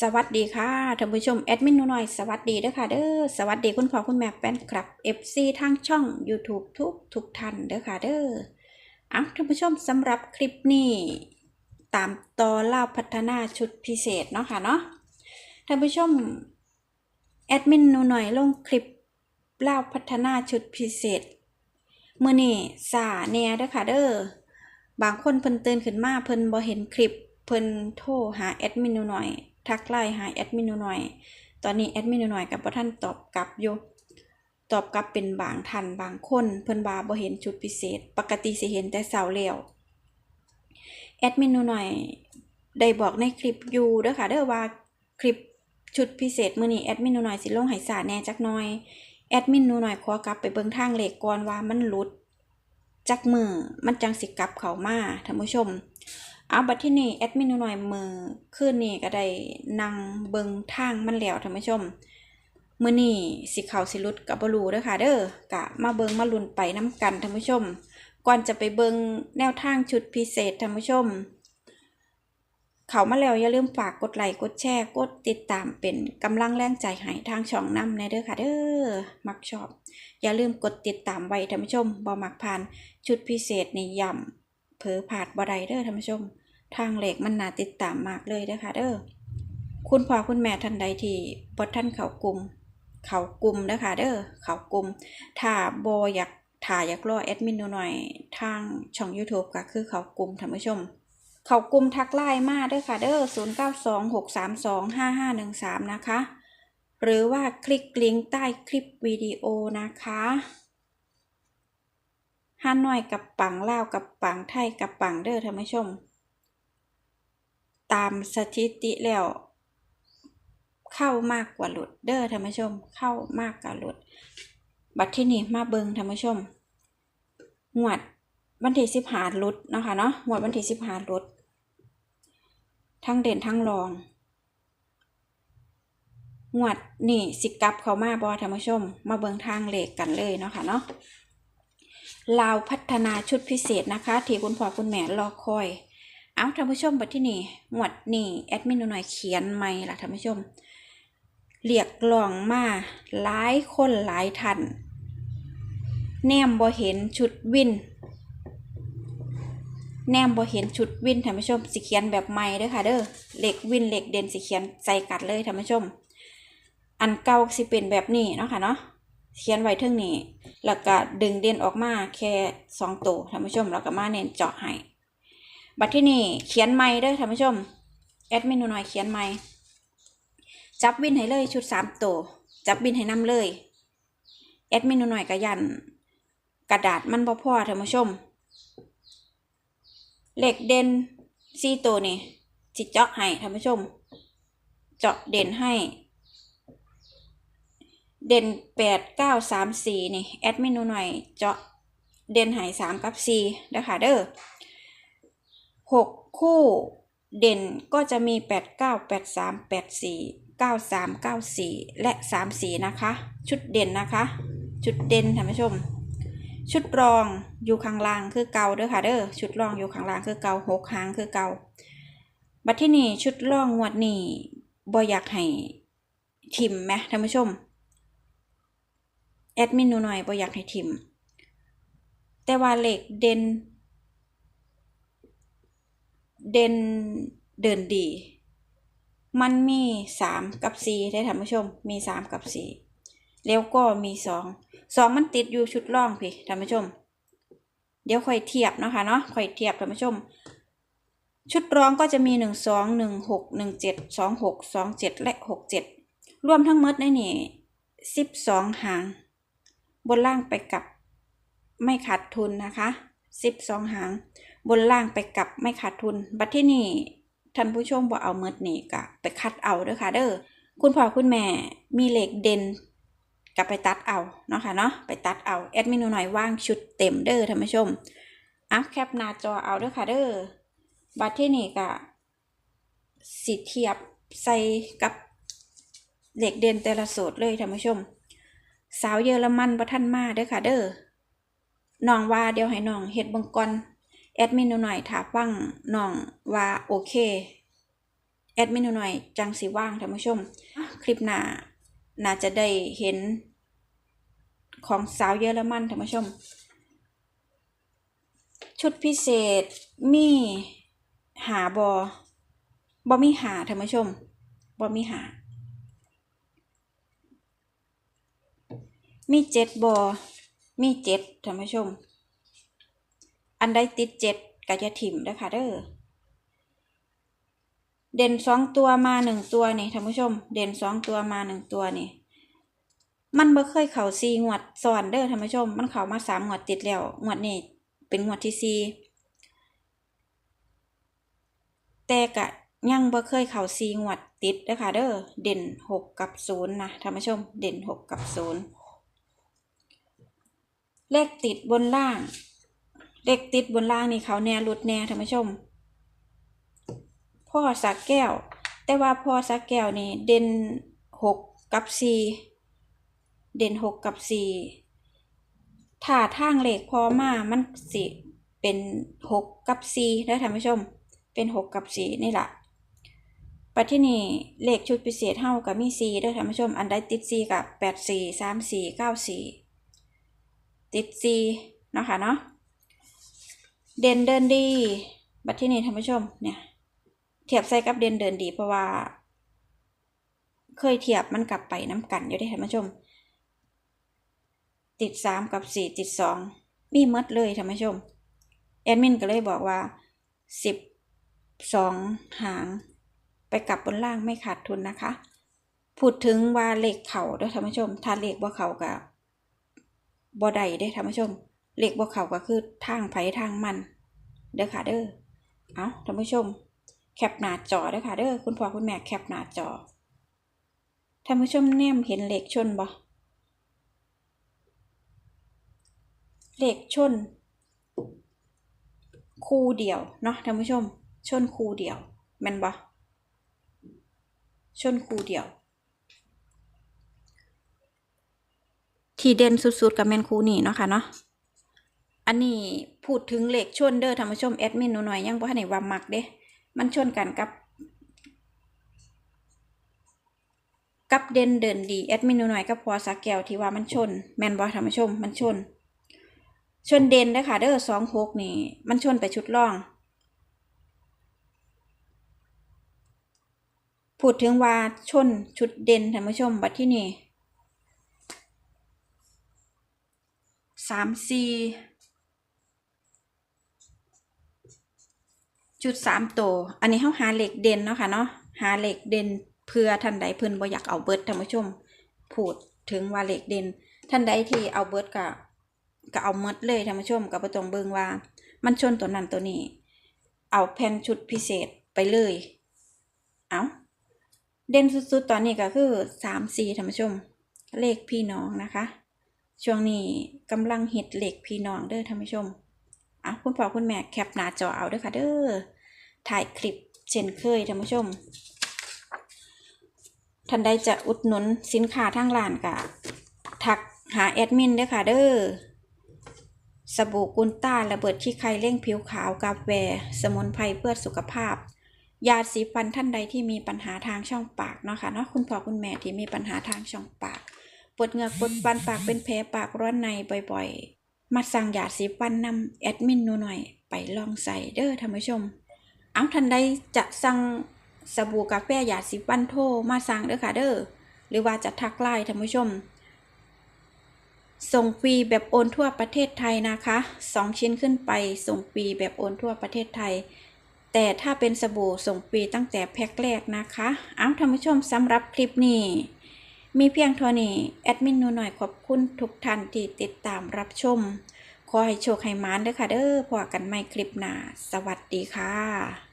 สวัสดีค่ะท่านผู้ชมแอดมินหนูหน่อยสวัสดีเด้อค่ะเด้อสวัสดีคุณพ่อคุณแม่แฟนคลับ FC ทางช่อง YouTube ทุกทุกท่านเด้อค่ะเด้ออะท่านผู้ชมสำหรับคลิปนี้ ตามต่อเล่าพัฒนาชุดพิเศษเนาะค่ะเนาะท่านผู้ชมแอดมินหนูหน่อยลงคลิปเล่าพัฒนาชุดพิเศษเมื่อนี้สาแหน่เด้อค่ะเด้อบางคนเพิ่นตื่นขึ้นมาเพิ่นบ่เห็นคลิปเพิ่นโทรหาแอดมินหนูหน่อย ทักไลน์หาแอดมินหน่อย ตอนนี้แอดมินหน่อยกับท่านตอบกลับอยู่ตอบกลับเป็นบางท่านบางคน เพิ่นว่าบ่เห็นชุดพิเศษ ปกติสิเห็นแต่เสาร์แล้วแอดมินหน่อยได้บอกในคลิปอยู่เด้อค่ะเด้อว่าคลิปชุดพิเศษมื้อนี้แอดมินหน่อยสิลงให้สาแน่จักหน่อยแอดมินหน่อยขอกลับไปเบิ่งทางเหลขก่อนว่ามันหลุดจักมือมันจังสิกลับเขามาท่านผู้ชม เอาบัดที่นี่แอดมินหน่อยมือคืนนี้ก็ได้นั่งเบิงทางมันแล้วท่านผู้ชมมือนี้สิเขาสิลุดกับบ่รู้เด้อค่ะ เด้อกะมาเบิงมาลุนไปน้ำกันท่านผู้ชม ก่อนจะไปเบิงแนวทางชุดพิเศษท่านผู้ชม เขามาแล้วอย่าลืมฝากกดไลค์กดแชร์กดติดตามเป็นกำลังแรงใจให้ทางช่องน้ำในเด้อค่ะเด้อมักชอบ อย่าลืมกดติดตามไว้ท่านผู้ชมบ่มักผ่านชุดพิเศษในย่ำ ผลอผาดบ่ไดเด้อท่านผู้ชม ทางเหล็กมันน่าติดตามมากเลยเด้อค่ะเด้อคุณพ่อคุณแม่ท่านใดที่บ่ท่านเขากลุ่มเขากลุ่มเด้อค่ะเด้อเขากลุ่มถ้าบ่อยากถ่ายอยากรอแอดมินหน่อยทางช่อง YouTube ก็คือเขากลุ่มท่านผู้ชม เขากลุ่มทักไลน์มาเด้อค่ะเด้อ0926325513 นะคะ หรือว่าคลิกลิงก์ใต้คลิปวิดีโอนะคะ ฮานอยกับปังลาวกับปังไทยกับปังเด้อท่านผู้ชม ตามสถิติแล้ว เข้ามากกว่าหลุดเด้อท่านผู้ชม เข้ามากกว่าหลุด บัดที่นี่มาเบิงท่านผู้ชมงวดวันที่สิบหาหลุดเนาะค่ะเนาะงวดวันที่สิบหาหลุด ทั้งเด่นทั้งรองงวดนี่สิกลับเขามาบอท่านผู้ชม มาเบิงทางเลขกันเลยเนาะค่ะเนาะ ลาวพัฒนาชุดพิเศษนะคะ ที่คุณพ่อคุณแม่รอคอย เอาท่านผู้ชมบัดที่นี่หมวดนี่แอดมินหน่อยเขียนไม่ล่ะท่านผู้ชมเรียกร้องมาหลายคนหลายท่านแนมบ่เห็นชุดวิน แนมบ่เห็นชุดวินท่านผู้ชมสิเขียนแบบใหม่เด้อค่ะเด้อเหล็กวินเหล็กเด่นสิเขียนใจกัดเลยท่านผู้ชม อันเก่าสิเป็นแบบนี้เนาะค่ะเนาะ เขียนไว้เทิงนี้ แล้วก็ดึงเด่นออกมาแค่สองตัวท่านผู้ชมแล้วก็มาเน้นเจาะให้ บัดที่นี่เขียนไม่เด้อท่านผู้ชม แอดมินหน่อยเขียนไม่จับวินให้เลยชุดสามตัวจับวินให้นำเลย แอดมินหน่อยก็ยัน กระดาษมันบ่พอท่านผู้ชม เหล็กเด่นสี่ตัวนี่จิตเจาะให้ท่านผู้ชม เจาะเด่นให้ เด่นแปดเก้าสามสี่นี่แอดเมินหน่อยเจาะเด่นให้สามกับสี่เด้อค่ะเด้อหกคู่เด่นก็จะมีแปดเก้าแปดสามแปดสี่เก้าสามเก้าสี่และสามสี่นะคะ ชุดเด่นนะคะ ชุดเด่นท่านผู้ชม ชุดรองอยู่ข้างล่างคือเก่าเด้อค่ะเด้อชุดรองอยู่ข้างล่างคือเก่าหกหางคือเก่าบัดที่นี่ชุดรองงวดนี้บ่อยากให้ทิมไหมท่านผู้ชม แอดมินหนูหน่อยบ่อยากให้ทิม แต่ว่าเหล็กเด่นเด่นเดินดี มันมีสามกับสี่ได้ท่านผู้ชม มีสามกับสี่แล้วก็มีสองสองมันติดอยู่ชุดล่องพี่ท่านผู้ชม เดี๋ยวค่อยเทียบนะคะเนาะค่อยเทียบท่านผู้ชม ชุดรองก็จะมีหนึ่งสองหนึ่งหกหนึ่งเจ็ดสองหกสองเจ็ดและหกเจ็ดรวมทั้งหมดในนี่สิบสองหาง บนล่างไปกับไม่ขาดทุนนะคะสิบสองหาง บนล่างไปกับไม่ขาดทุน บัดที่นี่ท่านผู้ชมบ่เอาเมิดนี่กะไปคัดเอาเด้อค่ะ เด้อคุณพ่อคุณแม่มีเหล็กเด่นกับไปตัดเอาเนาะค่ะเนาะไปตัดเอาแอดมินหน่อยว่างชุดเต็มเด้อท่านผู้ชมอะแคปหน้าจอเอาเด้อค่ะเด้อบัดที่นี่กะสิเทียบใส่กับเหล็กเด่นแต่ละสูตรเลยท่านผู้ชม สาวเยอรมันบ่ทันมาเด้อค่ะ เด้อน้องว่าเดี๋ยวให้น้องเฮ็ดบิ่งก่อนแอดมินหน่อยถามฟังน้องว่าโอเคแอดมินหน่อยจังสิว่างท่านผู้ชม คลิปหน้าน่าจะได้เห็นของสาวเยอรมันท่านผู้ชม ชุดพิเศษมีหาบอบอมีหาท่านผู้ชมบอมีหา มีเจ็ดบอมีเจ็ดท่านผู้ชม อันใดติดเจ็ดก็จะถิ่มเด้ค่ะเด้อ เด่นสองตัวมาหนึ่งตัวนี่ท่านผู้ชม เด่นสองตัวมาหนึ่งตัวนี่ มันบ่เคยเข่าซีงวดซ้อนเด้อท่านผู้ชม มันเข่ามาสามงวดติดแล้ว งวดนี้เป็นงวดที่สี่แต่กะยังบ่เคยเข่าซีงวดติดเด้ค่ะเด้อ เด่นหกกับศูนย์นะท่านผู้ชม เด่นหกกับศูนย์ เลขติดบนล่าง เลขติดบนล่างนี่เขาแน่หลุดแน่ท่านผู้ชม พ่อสักแก้ว แต่ว่าพ่อสักแก้วนี่เด่นหกกับสี่เด่นหกกับสี่ถ้าทางเลขพอมามันสิเป็นหกกับสี่ได้อท่านผู้ชม เป็นหกกับสี่นี่แหละปัจที่นี่เลขชุดพิเศษเท่ากับมีสี่ด้อท่านผู้ชม อันใดติดสี่กับแปดสี่สามสี่เก้าสี่ ติดสี่เนาะคะเนาะเด่นเดินดี บัดที่นี่ท่านผู้ชมเนี่ยเทียบใส่กับเด่นเดินดีเพราะว่า เคยเทียบมันกลับไปน้ำกันอยู่ได้ท่านผู้ชม ติดสามกับสี่ติดสองมีหมดเลยท่านผู้ชมแอดมินก็เลยบอกว่าสิบสองหาง ไปกลับบนล่างไม่ขาดทุนนะคะ พูดถึงว่าเลขเข่าด้วยท่านผู้ชม ถ้าเลขบ่าเข่ากับ บ่ได้เด้ท่านผู้ชมเลขบ่เข่าก็คือทางไผทางมันเด้อค่ะเด้อเอาท่านผู้ชม แคปหน้าจอเด้อค่ะเด้อคุณพ่อคุณแม่แคปหน้าจอท่านผู้ชมแนมเห็นเลขชนบ่เลขชน คู่เดียวเนาะท่านผู้ชม ชนคู่เดียวแม่นบ่ชนคู่เดียว ที่เด่นสุดๆกับแมนคูนี่เนาะค่ะเนาะอันนี้พูดถึงเหลขชนเด้อท่านผู้ชมแอดมินหนูหน่อยยังบ่ทันได้ว่ามักเด้ มันชนกันกับ กับเด่นเดินดีแอดมินหนูหน่อยกับพอสักแก้วที่ว่ามันชน แมนบ่ท่านผู้ชม มันชน ชนเด่นเด้อค่ะเด้อสองหกนี่ มันชนไปชุดล่อง พูดถึงว่าชนชุดเด่นท่านผู้ชมบัดที่นี่ สามสี่จุดสามตัว อันนี้เขาหาเหล็กเด่นเนาะค่ะเนาะ หาเหล็กเด่นเพื่อท่านใดเพิ่นบ่อยากเอาเบิร์ดท่านผู้ชม พูดถึงว่าเหล็กเด่น ท่านใดที่เอาเบิร์ดก็ก็เอาหมดเลยท่านผู้ชมก็บ่ต้องเบิงว่า มันชนตัวนั้นตัวนี้ เอาแผ่นชุดพิเศษไปเลย เอาเด่นสุดๆตอนนี้ก็คือสามสี่ท่านผู้ชม เลขพี่น้องนะคะ ช่วงนี้กำลังฮิตเหลขพี่น้องเด้อท่านผู้ชมอะคุณพ่อคุณแม่แคปหน้าจอเอาเด้อค่ะเด้อถ่ายคลิปเช่นเคยท่านผู้ชมท่านใดจะอุดหนุนสินค้าทางร้านกะทักหาแอดมินเด้อค่ะเด้อสบู่กุนต้าระเบิดที่ใครเร่งผิวขาวกาแฟสมุนไพรเพื่อสุขภาพ ยาสีฟันท่านใดที่มีปัญหาทางช่องปากเนาะค่ะเนาะคุณพ่อคุณแม่ที่มีปัญหาทางช่องปาก ปวดเหงือกปวดฟันปากเป็นแผลปากร้อนในบ่อยๆ มาสั่งยาสีฟันนำแอดมินหนูหน่อยไปลองใส่เด้อท่านผู้ชม เอาท่านใดจะสั่งสบู่กาแฟยาสีฟันโทมาสั่งเด้อค่ะเด้อหรือว่าจะทักไลน์ท่านผู้ชม ส่งฟรีแบบโอนทั่วประเทศไทยนะคะสองชิ้นขึ้นไปส่งฟรีแบบโอนทั่วประเทศไทย แต่ถ้าเป็นสบู่ส่งฟรีตั้งแต่แพ็คแรกนะคะ เอาท่านผู้ชมสำหรับคลิปนี้ มีเพียงเท่านี้แอดมินหนูหน่อยขอบคุณทุกท่านที่ติดตามรับชม ขอให้โชคให้มานเด้อค่ะเด้อพอกันใหม่คลิปหน้า สวัสดีค่ะ